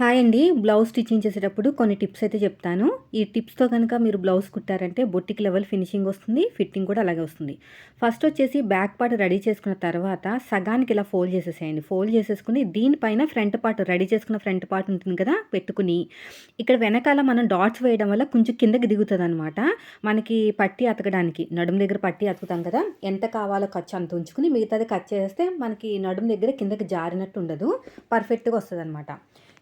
Hi అండి. Blouse stitching చేసేటప్పుడు కొన్ని టిప్స్ అయితే చెప్తాను. ఈ టిప్స్తో కనుక మీరు బ్లౌజ్ కుట్టారంటే బొట్టికి లెవెల్ ఫినిషింగ్ వస్తుంది ఫిట్టింగ్ కూడా అలాగే వస్తుంది. ఫస్ట్ వచ్చేసి బ్యాక్ పార్ట్ రెడీ చేసుకున్న తర్వాత సగానికి ఇలా ఫోల్డ్ చేసేసేయండి. ఫోల్డ్ చేసేసుకుని దీనిపైన ఫ్రంట్ పార్ట్ రెడీ చేసుకున్న ఫ్రంట్ పార్ట్ ఉంటుంది కదా పెట్టుకుని ఇక్కడ వెనకాల మనం డాట్స్ వేయడం వల్ల కొంచెం కిందకి దిగుతుంది అనమాట మనకి పట్టి అతకడానికి నడుము దగ్గర పట్టి అతుకుతాం కదా ఎంత కావాలో ఖర్చు అంత ఉంచుకుని మిగతాది కట్ చేస్తే మనకి నడుము దగ్గర కిందకి జారినట్టు ఉండదు పర్ఫెక్ట్గా వస్తుంది అనమాట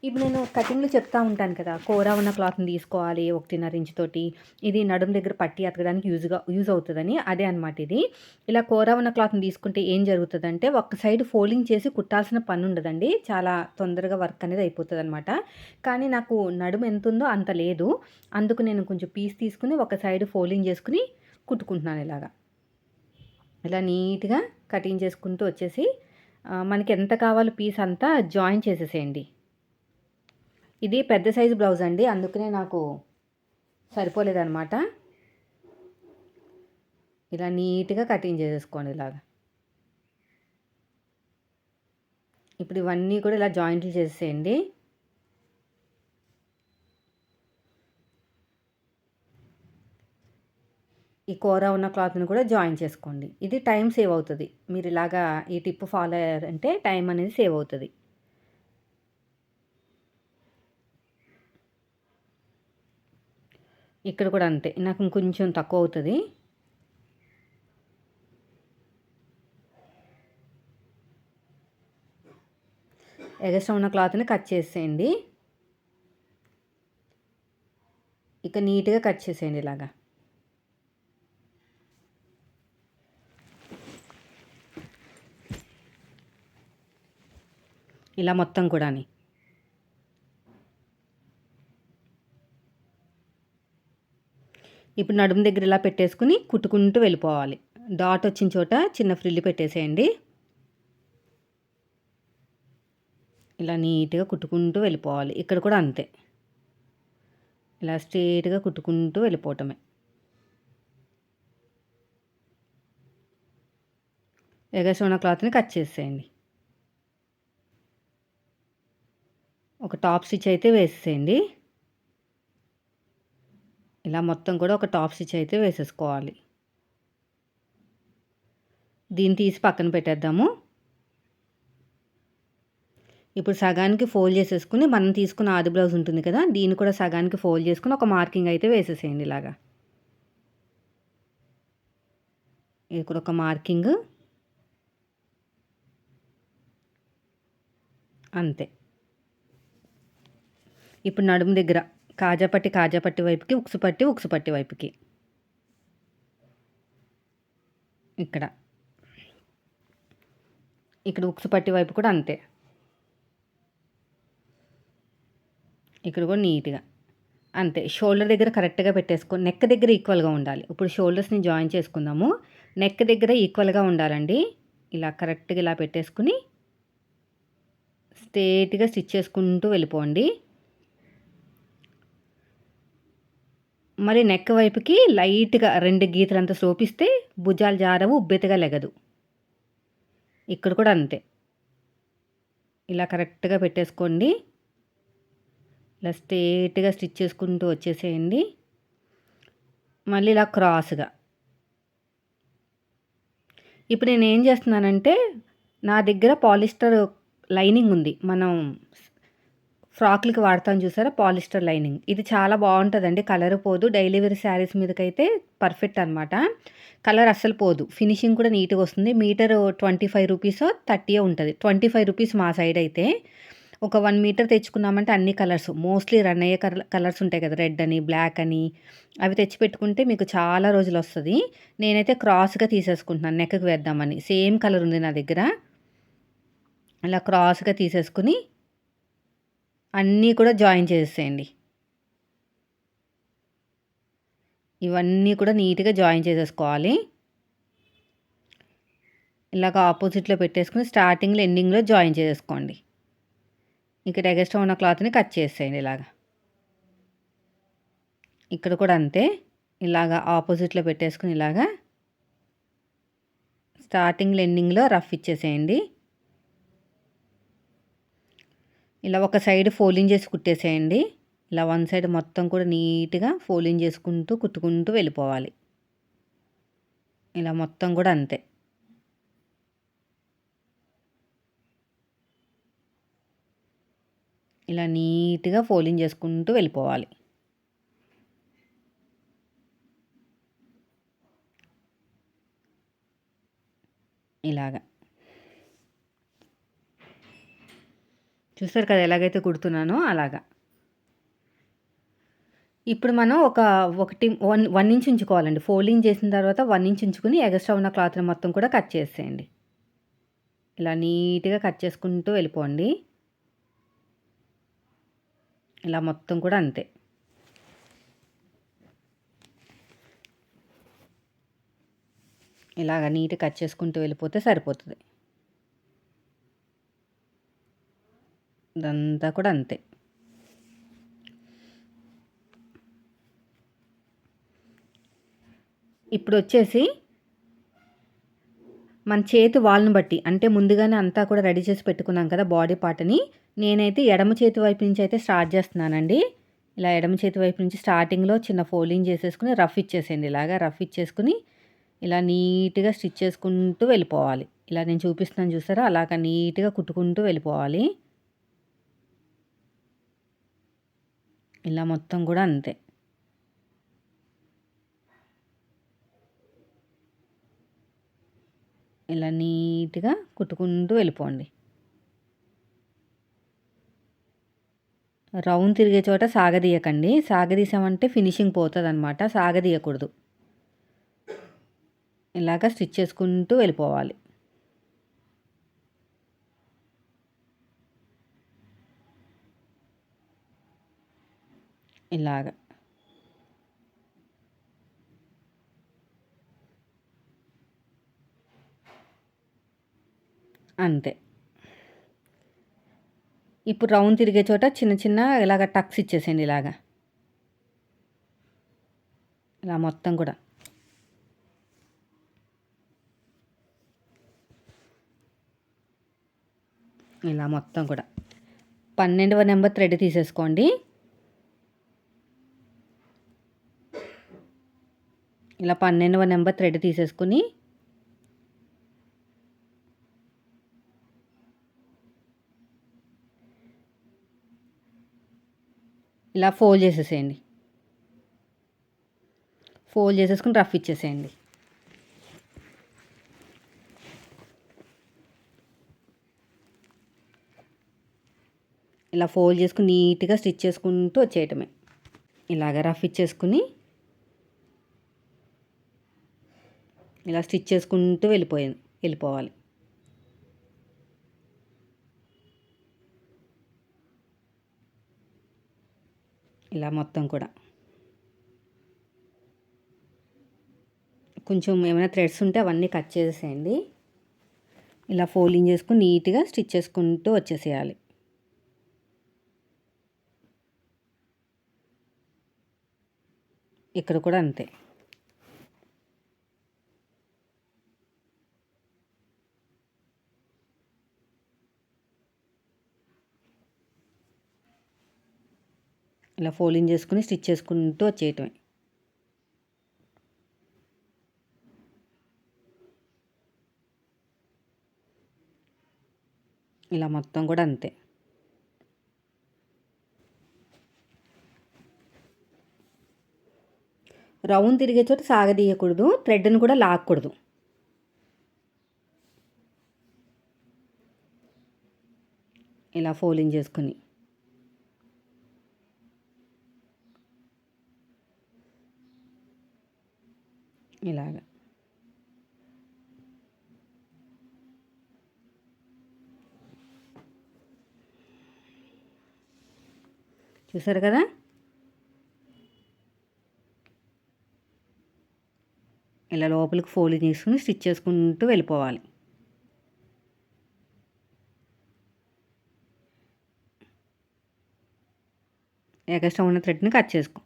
ఇప్పుడు నేను కటింగ్లు చెప్తా ఉంటాను కదా కూర ఉన్న క్లాత్ని తీసుకోవాలి ఒకటిన్నర ఇంచ్ తోటి. ఇది నడుము దగ్గర పట్టి అతకడానికి యూజ్గా యూజ్ అవుతుందని అదే అనమాట ఇది. ఇలా కూర ఉన్న క్లాత్ని తీసుకుంటే ఏం జరుగుతుందంటే ఒక సైడ్ ఫోల్డింగ్ చేసి కుట్టాల్సిన పని ఉండదండి. చాలా తొందరగా వర్క్ అనేది అయిపోతుంది అనమాట కానీ నాకు నడుము ఎంత ఉందో అంత లేదు. అందుకు నేను కొంచెం పీస్ తీసుకుని ఒక సైడ్ ఫోల్డింగ్ చేసుకుని కుట్టుకుంటున్నాను ఇలాగా. ఇలా నీట్గా కటింగ్ చేసుకుంటూ వచ్చేసి మనకి ఎంత కావాలో పీస్ అంతా జాయిన్ చేసేసేయండి. ఇది పెద్ద సైజు బ్లౌజ్ అండి అందుకనే నాకు సరిపోలేదన్నమాట. ఇలా నీట్గా కటింగ్ చేసేసుకోండి ఇలాగా. ఇప్పుడు ఇవన్నీ కూడా ఇలా జాయింట్లు చేసేయండి. ఈ కూర ఉన్న క్లాత్ని కూడా జాయిన్ చేసుకోండి. ఇది టైం సేవ్ అవుతుంది. మీరు ఇలాగా ఈ టిప్ ఫాలో అయ్యారంటే టైం అనేది సేవ్ అవుతుంది. ఇక్కడ కూడా అంతే. నాకు ఇంకొంచెం తక్కువ అవుతుంది. ఎగస్ట్రా ఉన్న క్లాత్ని కట్ చేసేయండి. ఇక నీట్గా కట్ చేసేయండి ఇలాగా. ఇలా మొత్తం కూడాని. ఇప్పుడు నడుము దగ్గర ఇలా పెట్టేసుకుని కుట్టుకుంటూ వెళ్ళిపోవాలి. డాట్ వచ్చిన చోట చిన్న ఫ్రిల్లు పెట్టేసేయండి. ఇలా నీట్గా కుట్టుకుంటూ వెళ్ళిపోవాలి. ఇక్కడ కూడా అంతే. ఇలా స్ట్రేట్గా కుట్టుకుంటూ వెళ్ళిపోవటమే. ఎగసోన క్లాత్ని కట్ చేసేయండి. ఒక టాప్ స్టిచ్ అయితే వేసేయండి. ఇలా మొత్తం కూడా ఒక టాప్ స్టిచ్ అయితే వేసేసుకోవాలి. దీన్ని తీసి పక్కన పెట్టేద్దాము. ఇప్పుడు సగానికి ఫోల్డ్ చేసేసుకుని మనం తీసుకున్న ఆది బ్లౌజ్ ఉంటుంది కదా దీన్ని కూడా సగానికి ఫోల్డ్ చేసుకుని ఒక మార్కింగ్ అయితే వేసేసేయండి ఇలాగా. ఇక్కడ ఒక మార్కింగ్. అంతే. ఇప్పుడు నడుము దగ్గర కాజాపట్టి కాజాపట్టి వైపుకి ఉక్సుపట్టి ఉక్సుపట్టి వైపుకి. ఇక్కడ. ఇక్కడ ఉక్సుపట్టి వైపు కూడా అంతే. ఇక్కడ కూడా నీట్గా. అంతే. షోల్డర్ దగ్గర కరెక్ట్గా పెట్టేసుకో నెక్ దగ్గర ఈక్వల్గా ఉండాలి. ఇప్పుడు షోల్డర్స్ని జాయిన్ చేసుకుందాము. నెక్ దగ్గర ఈక్వల్గా ఉండాలండి. ఇలా కరెక్ట్గా ఇలా పెట్టేసుకుని స్ట్రేట్గా స్టిచ్ చేసుకుంటూ వెళ్ళిపోండి. మరి నెక్ వైపుకి లైట్గా రెండు గీతలంతా సోపిస్తే భుజాలు జారవు ఉబ్బెతగా లెగదు. ఇక్కడ కూడా అంతే. ఇలా కరెక్ట్గా పెట్టేసుకోండి. ఇలా స్ట్రేట్గా స్టిచ్ చేసుకుంటూ వచ్చేసేయండి. మళ్ళీ ఇలా క్రాస్గా. ఇప్పుడు నేను ఏం చేస్తున్నానంటే నా దగ్గర పాలిస్టర్ లైనింగ్ ఉంది. మనం ఫ్రాక్లకి వాడతాం చూసారా? Polyester lining. ఇది చాలా బాగుంటుందండి. కలర్ పోదు. డైలీ వేర్ శారీస్ మీదకైతే పర్ఫెక్ట్ అనమాట కలర్ అస్సలు పోదు. ఫినిషింగ్ కూడా నీట్గా వస్తుంది. Metre twenty five rupees thirty ఉంటుంది. ట్వంటీ ఫైవ్ రూపీస్ మా సైడ్ అయితే. ఒక వన్ మీటర్ తెచ్చుకున్నామంటే అన్ని కలర్స్. మోస్ట్లీ రన్ అయ్యే కలర్స్ ఉంటాయి కదా. రెడ్ అని బ్లాక్ అని. అవి తెచ్చి పెట్టుకుంటే మీకు చాలా రోజులు వస్తుంది. నేనైతే క్రాస్గా తీసేసుకుంటున్నాను. నెక్కకి వేద్దామని. సేమ్ కలర్ ఉంది నా దగ్గర. అలా క్రాస్గా తీసేసుకుని అన్నీ కూడా జాయిన్ చేసేయండి ఇవన్నీ కూడా నీట్గా జాయిన్ చేసేసుకోవాలి. ఇలాగ ఆపోజిట్లో పెట్టేసుకుని స్టార్టింగ్లో ఎండింగ్లో జాయిన్ చేసేసుకోండి. ఇక్కడ ఎగస్ట్రా ఉన్న క్లాత్ని కట్ చేసేయండి ఇలాగా. ఇక్కడ కూడా అంతే. ఇలాగా ఆపోజిట్లో పెట్టేసుకుని ఇలాగా స్టార్టింగ్లో ఎండింగ్లో రఫ్ ఇచ్చేసేయండి. ఇలా ఒక సైడ్ ఫోల్డింగ్ చేసి కుట్టేసేయండి. ఇలా వన్ సైడ్ మొత్తం కూడా నీట్గా ఫోల్డింగ్ చేసుకుంటూ కుట్టుకుంటూ వెళ్ళిపోవాలి. ఇలా మొత్తం కూడా అంతే. ఇలా నీట్గా ఫోల్డింగ్ చేసుకుంటూ వెళ్ళిపోవాలి. ఇలాగా. చూస్తారు కదా ఎలాగైతే కుడుతున్నానో అలాగా. ఇప్పుడు మనం ఒక ఒకటి వన్ వన్ ఇంచ్ ఉంచుకోవాలండి. ఫోల్డింగ్ చేసిన తర్వాత వన్ ఇంచ్ ఉంచుకుని ఎగస్ట్రా ఉన్న క్లాత్ని మొత్తం కూడా కట్ చేసేయండి. ఇలా నీట్గా కట్ చేసుకుంటూ వెళ్ళిపోండి. ఇలా మొత్తం కూడా అంతే. ఇలాగ నీట్గా కట్ చేసుకుంటూ వెళ్ళిపోతే సరిపోతుంది. ఇదంతా కూడా అంతే. ఇప్పుడు వచ్చేసి మన చేతి వాళ్ళని బట్టి అంటే ముందుగానే అంతా కూడా రెడీ చేసి పెట్టుకున్నాం కదా బాడీ పార్ట్ని. నేనైతే ఎడమ చేతి వైపు నుంచి అయితే స్టార్ట్ చేస్తున్నానండి. ఇలా ఎడమ చేతి వైపు నుంచి స్టార్టింగ్లో చిన్న ఫోల్డింగ్ చేసేసుకుని రఫ్ ఇచ్చేసేయండి. ఇలాగా రఫ్ ఇచ్చేసుకుని ఇలా నీట్గా స్టిచ్ చేసుకుంటూ వెళ్ళిపోవాలి. ఇలా నేను చూపిస్తున్నాను చూసారా? అలాగ నీట్గా కుట్టుకుంటూ వెళ్ళిపోవాలి. ఇలా మొత్తం కూడా అంతే. ఇలా నీట్గా కుట్టుకుంటూ వెళ్ళిపోండి. రౌండ్ తిరిగే చోట సాగదీయకండి. సాగదీసామంటే ఫినిషింగ్ పోతుంది అనమాట సాగదీయకూడదు. ఇలాగ స్టిచ్ చేసుకుంటూ వెళ్ళిపోవాలి. ఇలాగ. అంతే. ఇప్పుడు రౌండ్ తిరిగే చోట చిన్న చిన్న ఇలాగ టక్స్ ఇచ్చేసేయండి ఇలాగ. ఇలా మొత్తం కూడా. ఇలా మొత్తం కూడా. పన్నెండవ నెంబర్ థ్రెడ్ తీసేసుకోండి. ఇలా పన్నెండవ నెంబర్ థ్రెడ్ తీసేసుకుని ఇలా ఫోల్డ్ చేసేసేయండి. ఫోల్డ్ చేసేసుకుని రఫ్ ఇచ్చేసేయండి. ఇలా ఫోల్డ్ చేసుకుని నీట్గా స్టిచ్ చేసుకుంటూ వచ్చేయటమే. ఇలాగ రఫ్ ఇచ్చేసుకుని ఇలా స్టిచ్ చేసుకుంటూ వెళ్ళిపోయాను వెళ్ళిపోవాలి. ఇలా మొత్తం కూడా. కొంచెం ఏమైనా థ్రెడ్స్ ఉంటే అవన్నీ కట్ చేసేయండి ఇలా ఫోల్డింగ్ చేసుకుని నీట్గా స్టిచ్ చేసుకుంటూ వచ్చేసేయాలి. ఇక్కడ కూడా అంతే. ఇలా ఫోల్డింగ్ చేసుకుని స్టిచ్ చేసుకుంటూ వచ్చేయటమే. ఇలా మొత్తం కూడా అంతే. రౌండ్ తిరిగే చోట సాగదీయకూడదు థ్రెడ్ను కూడా లాక్కూడదు. ఇలా ఫోల్డింగ్ చేసుకుని. ఇలాగా. చూసారు కదా? ఇలా లోపలికి ఫోల్డింగ్ చేసుకుని స్టిచ్ చేసుకుంటూ వెళ్ళిపోవాలి. ఎగస్ట్రా ఉన్న థ్రెడ్ని కట్ చేసుకో.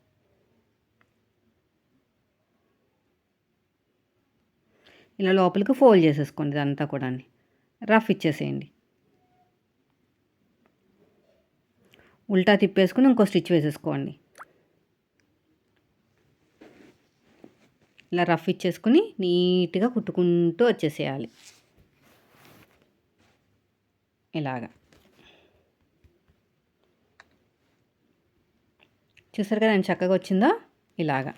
ఇలా లోపలికి ఫోల్డ్ చేసేసుకోండి ఇదంతా కూడా రఫ్ ఇచ్చేసేయండి. ఉల్టా తిప్పేసుకుని ఇంకో స్టిచ్ వేసేసుకోండి. ఇలా రఫ్ ఇచ్చేసుకుని నీట్గా కుట్టుకుంటూ వచ్చేసేయాలి. ఇలాగా. చూసారు కదా నేను చక్కగా వచ్చిందో? ఇలాగా.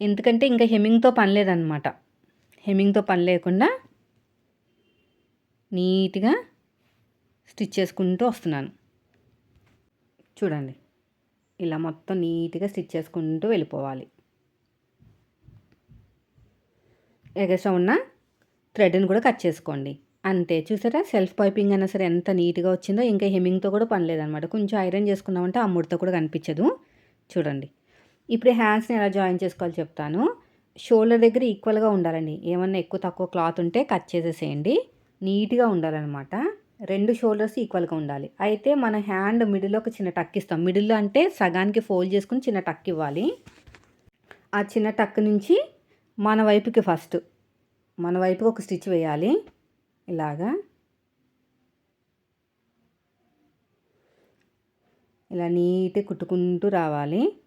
ఎందుకంటే ఇంకా హెమ్మింగ్తో పని లేదనమాట హెమ్మింగ్తో పని లేకుండా నీట్గా స్టిచ్ చేసుకుంటూ వస్తున్నాను. చూడండి ఇలా మొత్తం నీట్గా స్టిచ్ చేసుకుంటూ వెళ్ళిపోవాలి. ఎగస్ట్రా ఉన్న థ్రెడ్ని కూడా కట్ చేసుకోండి. అంతే చూసారా? సెల్ఫ్ పైపింగ్ అయినా సరే ఎంత నీట్గా వచ్చిందో ఇంకా హెమ్మింగ్తో కూడా పని లేదనమాట కొంచెం ఐరన్ చేసుకున్నామంటే ఆ ముడత కూడా కనిపించదు. చూడండి ఇప్పుడు హ్యాండ్స్ని ఎలా జాయిన్ చేసుకోవాలో చెప్తాను. షోల్డర్ దగ్గర ఈక్వల్గా ఉండాలండి. ఏమన్నా ఎక్కువ తక్కువ క్లాత్ ఉంటే కట్ చేసేసేయండి. నీట్గా ఉండాలన్నమాట. రెండు షోల్డర్స్ ఈక్వల్గా ఉండాలి. అయితే మన హ్యాండ్ మిడిల్లో ఒక చిన్న టక్ ఇస్తాం. మిడిల్లో అంటే సగానికి ఫోల్డ్ చేసుకుని చిన్న టక్ ఇవ్వాలి. ఆ చిన్న టక్ నుంచి మన వైపుకి ఫస్ట్ మన వైపుకి ఒక స్టిచ్ వేయాలి. ఇలాగా. ఇలా నీట్గా కుట్టుకుంటూ రావాలి.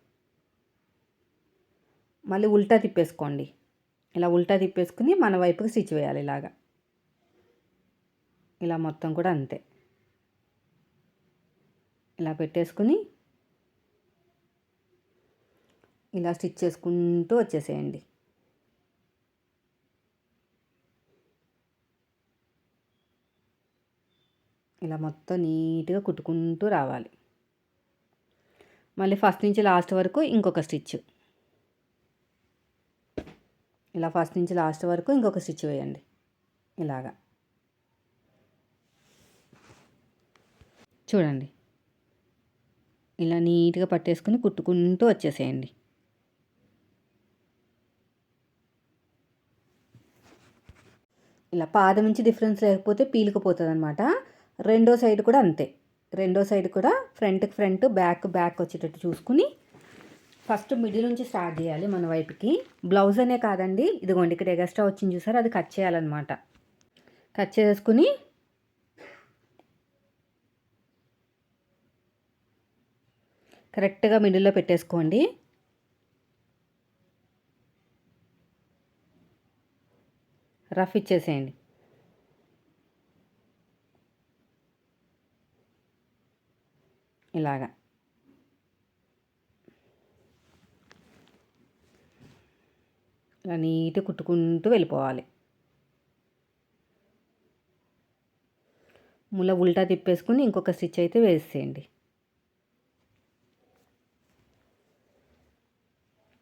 మళ్ళీ ఉల్టా తిప్పేసుకోండి. ఇలా ఉల్టా తిప్పేసుకుని మన వైపుకి స్టిచ్ వేయాలి ఇలాగా. ఇలా మొత్తం కూడా అంతే. ఇలా పెట్టేసుకుని ఇలా స్టిచ్ చేసుకుంటూ వచ్చేసేయండి. ఇలా మొత్తం నీట్గా కుట్టుకుంటూ రావాలి. మళ్ళీ ఫస్ట్ నుంచి లాస్ట్ వరకు ఇంకొక స్టిచ్. ఇలా ఫస్ట్ నుంచి లాస్ట్ వరకు ఇంకొక స్టిచ్ వేయండి. ఇలాగా. చూడండి. ఇలా నీట్గా పట్టేసుకుని కుట్టుకుంటూ వచ్చేసేయండి. ఇలా పాదం నుంచి డిఫరెన్స్ లేకపోతే పీలుకుపోతుంది అనమాట రెండో సైడ్ కూడా అంతే. రెండో సైడ్ కూడా ఫ్రంట్కి ఫ్రంట్ బ్యాక్ బ్యాక్ వచ్చేటట్టు చూసుకుని ఫస్ట్ మిడిల్ నుంచి స్టార్ట్ చేయాలి మన వైపుకి. బ్లౌజ్ అనే కాదండి. ఇదిగోండి ఇక్కడ ఎగస్ట్రా వచ్చింది చూసారు? అది కట్ చేయాలన్నమాట. కట్ చేసుకుని కరెక్ట్గా మిడిల్లో పెట్టేసుకోండి. రఫ్ ఇచ్చేసేయండి. ఇలాగా. ఇలా నీట్గా కుట్టుకుంటూ వెళ్ళిపోవాలి. ముల ఉల్టా తిప్పేసుకుని ఇంకొక స్టిచ్ అయితే వేసేయండి.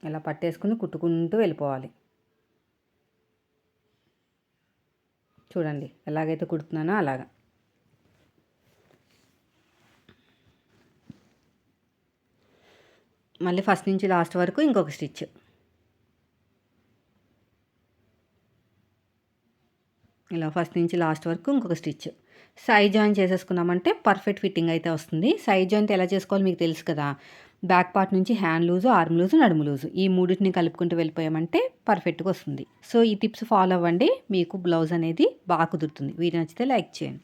ఇలా పట్టేసుకుని కుట్టుకుంటూ వెళ్ళిపోవాలి. చూడండి ఎలాగైతే కుడుతున్నానో అలాగా. మళ్ళీ ఫస్ట్ నుంచి లాస్ట్ వరకు ఇంకొక స్టిచ్. ఇలా ఫస్ట్ నుంచి లాస్ట్ వరకు ఇంకొక స్టిచ్. సై జాయిన్ చేసేసుకున్నామంటే పర్ఫెక్ట్ ఫిట్టింగ్ అయితే వస్తుంది. సై జాయింట్ ఎలా చేసుకోవాలో మీకు తెలుసు కదా? బ్యాక్ పార్ట్ నుంచి హ్యాండ్ లూజు ఆర్మ్ లూజు నడుము లూజు ఈ మూడింటిని కలుపుకుంటూ వెళ్ళిపోయామంటే పర్ఫెక్ట్గా వస్తుంది. సో ఈ టిప్స్ ఫాలో అవ్వండి. మీకు బ్లౌజ్ అనేది బాగా కుదురుతుంది. వీటి నచ్చితే లైక్ చేయండి.